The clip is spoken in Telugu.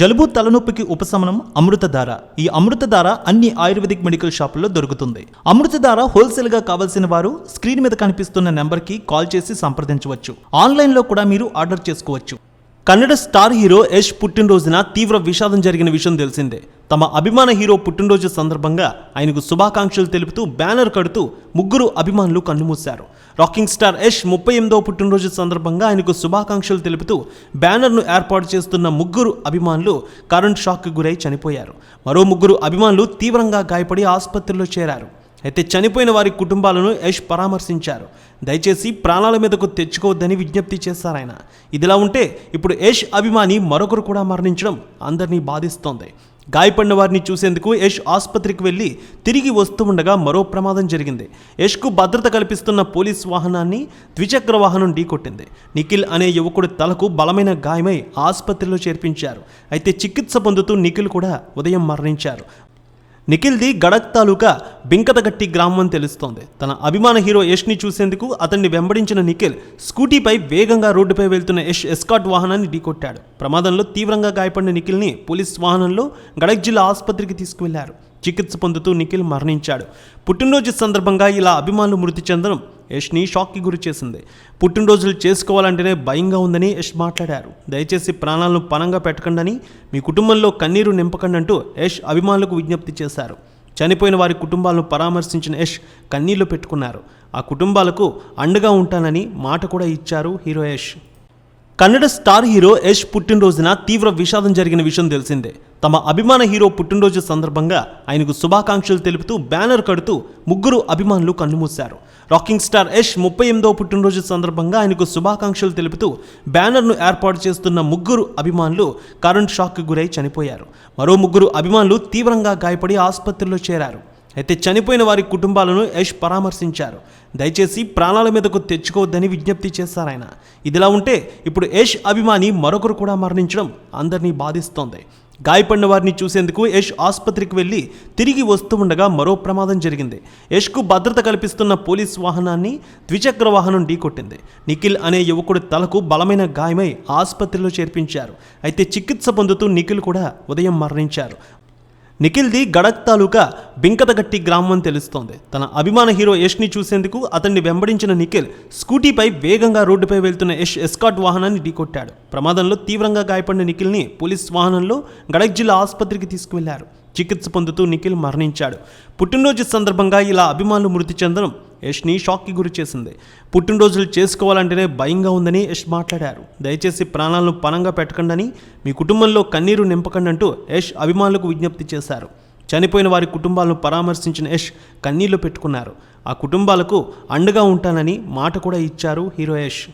జలుబు తలనొప్పికి ఉపశమనం అమృతధార. ఈ అమృతధార అన్ని ఆయుర్వేదిక్ మెడికల్ షాపుల్లో దొరుకుతుంది. అమృతధార హోల్సేల్గా కావాల్సిన వారు స్క్రీన్ మీద కనిపిస్తున్న నెంబర్కి కాల్ చేసి సంప్రదించవచ్చు. ఆన్లైన్లో కూడా మీరు ఆర్డర్ చేసుకోవచ్చు. కన్నడ స్టార్ హీరో యష్ పుట్టినరోజున తీవ్ర విషాదం జరిగిన విషయం తెలిసిందే. తమ అభిమాన హీరో పుట్టినరోజు సందర్భంగా ఆయనకు శుభాకాంక్షలు తెలుపుతూ బ్యానర్ కడుతూ ముగ్గురు అభిమానులు కన్నుమూశారు. రాకింగ్ స్టార్ యష్ ముప్పై ఎనిమిదో పుట్టినరోజు సందర్భంగా ఆయనకు శుభాకాంక్షలు తెలుపుతూ బ్యానర్ను ఏర్పాటు చేస్తున్న ముగ్గురు అభిమానులు కరెంట్ షాక్కి గురై చనిపోయారు. మరో ముగ్గురు అభిమానులు తీవ్రంగా గాయపడి ఆసుపత్రిలో చేరారు. అయితే చనిపోయిన వారి కుటుంబాలను యష్ పరామర్శించారు. దయచేసి ప్రాణాల మీదకు తెచ్చుకోవద్దని విజ్ఞప్తి చేశారు ఆయన. ఇదిలా ఉంటే ఇప్పుడు యష్ అభిమాని మరొకరు కూడా మరణించడం అందరినీ బాధిస్తోంది. గాయపడిన వారిని చూసేందుకు యష్ ఆసుపత్రికి వెళ్ళి తిరిగి వస్తూ ఉండగా మరో ప్రమాదం జరిగింది. యష్కు భద్రత కల్పిస్తున్న పోలీస్ వాహనాన్ని ద్విచక్ర వాహనం ఢీకొట్టింది. నిఖిల్ అనే యువకుడి తలకు బలమైన గాయమై ఆసుపత్రిలో చేర్పించారు. అయితే చికిత్స పొందుతూ నిఖిల్ కూడా ఉదయం మరణించారు. నిఖిల్ది గడక్ తాలూకా బింకతగట్టి గ్రామం అని తెలుస్తోంది. తన అభిమాన హీరో యష్ని చూసేందుకు అతన్ని వెంబడించిన నిఖిల్ స్కూటీపై వేగంగా రోడ్డుపై వెళ్తున్న యష్ ఎస్కాట్ వాహనాన్ని ఢీకొట్టాడు. ప్రమాదంలో తీవ్రంగా గాయపడిన నిఖిల్ని పోలీస్ వాహనంలో గడక్ జిల్లా ఆసుపత్రికి తీసుకువెళ్ళారు. చికిత్స పొందుతూ నిఖిల్ మరణించాడు. పుట్టినరోజు సందర్భంగా ఇలా అభిమానులు మృతి చెందడం యష్ని షాక్కి గురి చేసింది. పుట్టినరోజులు చేసుకోవాలంటేనే భయంగా ఉందని యష్ మాట్లాడారు. దయచేసి ప్రాణాలను పనంగా పెట్టకండి మీ కుటుంబంలో కన్నీరు నింపకండి అంటూ యష్ అభిమానులకు విజ్ఞప్తి చేశారు. చనిపోయిన వారి కుటుంబాలను పరామర్శించిన యష్ కన్నీళ్ళు పెట్టుకున్నారు. ఆ కుటుంబాలకు అండగా ఉంటానని మాట కూడా ఇచ్చారు hero Yash. Kannada star hero Yash పుట్టినరోజున తీవ్ర విషాదం జరిగిన విషయం తెలిసిందే. తమ అభిమాన హీరో పుట్టినరోజు సందర్భంగా ఆయనకు శుభాకాంక్షలు తెలుపుతూ బ్యానర్ కడుతూ ముగ్గురు అభిమానులు కన్నుమూశారు. రాకింగ్ స్టార్ యష్ ముప్పై ఎనిమిదో పుట్టినరోజు సందర్భంగా ఆయనకు శుభాకాంక్షలు తెలుపుతూ బ్యానర్ను ఏర్పాటు చేస్తున్న ముగ్గురు అభిమానులు కరెంట్ షాక్కి గురై చనిపోయారు. మరో ముగ్గురు అభిమానులు తీవ్రంగా గాయపడి ఆసుపత్రిలో చేరారు. అయితే చనిపోయిన వారి కుటుంబాలను యష్ పరామర్శించారు. దయచేసి ప్రాణాల మీదకు తెచ్చుకోవద్దని విజ్ఞప్తి చేశారాయన ఇదిలా ఉంటే ఇప్పుడు యష్ అభిమాని మరొకరు కూడా మరణించడం అందరినీ బాధిస్తోంది. గాయపడిన వారిని చూసేందుకు యష్ ఆసుపత్రికి వెళ్ళి తిరిగి వస్తూ ఉండగా మరో ప్రమాదం జరిగింది. యష్కు భద్రత కల్పిస్తున్న పోలీస్ వాహనాన్ని ద్విచక్ర వాహనం ఢీకొట్టింది. నిఖిల్ అనే యువకుడి తలకు బలమైన గాయమై ఆసుపత్రిలో చేర్పించారు. అయితే చికిత్స పొందుతూ నిఖిల్ కూడా ఉదయం మరణించారు. నిఖిల్ది గడక్ తాలూకా బింకతగట్టి గ్రామం అని తెలుస్తోంది. తన అభిమాన హీరో యష్ని చూసేందుకు అతన్ని వెంబడించిన నిఖిల్ స్కూటీపై వేగంగా రోడ్డుపై వెళ్తున్న యష్ ఎస్కాట్ వాహనాన్ని ఢీకొట్టాడు. ప్రమాదంలో తీవ్రంగా గాయపడిన నిఖిల్ని పోలీస్ వాహనంలో గడక్ జిల్లా ఆసుపత్రికి తీసుకువెళ్ళారు. చికిత్స పొందుతూ నిఖిల్ మరణించాడు. పుట్టినరోజు సందర్భంగా ఇలా అభిమానులు మృతి చెందడం యష్ని షాక్కి గురి చేసింది. పుట్టినరోజులు చేసుకోవాలంటేనే భయంగా ఉందని యష్ మాట్లాడారు. దయచేసి ప్రాణాలను పనంగా పెట్టకండి మీ కుటుంబంలో కన్నీరు నింపకండి అంటూ యష్ అభిమానులకు విజ్ఞప్తి చేశారు. చనిపోయిన వారి కుటుంబాలను పరామర్శించిన యష్ కన్నీళ్ళు పెట్టుకున్నారు. ఆ కుటుంబాలకు అండగా ఉంటానని మాట కూడా ఇచ్చారు హీరో యష్.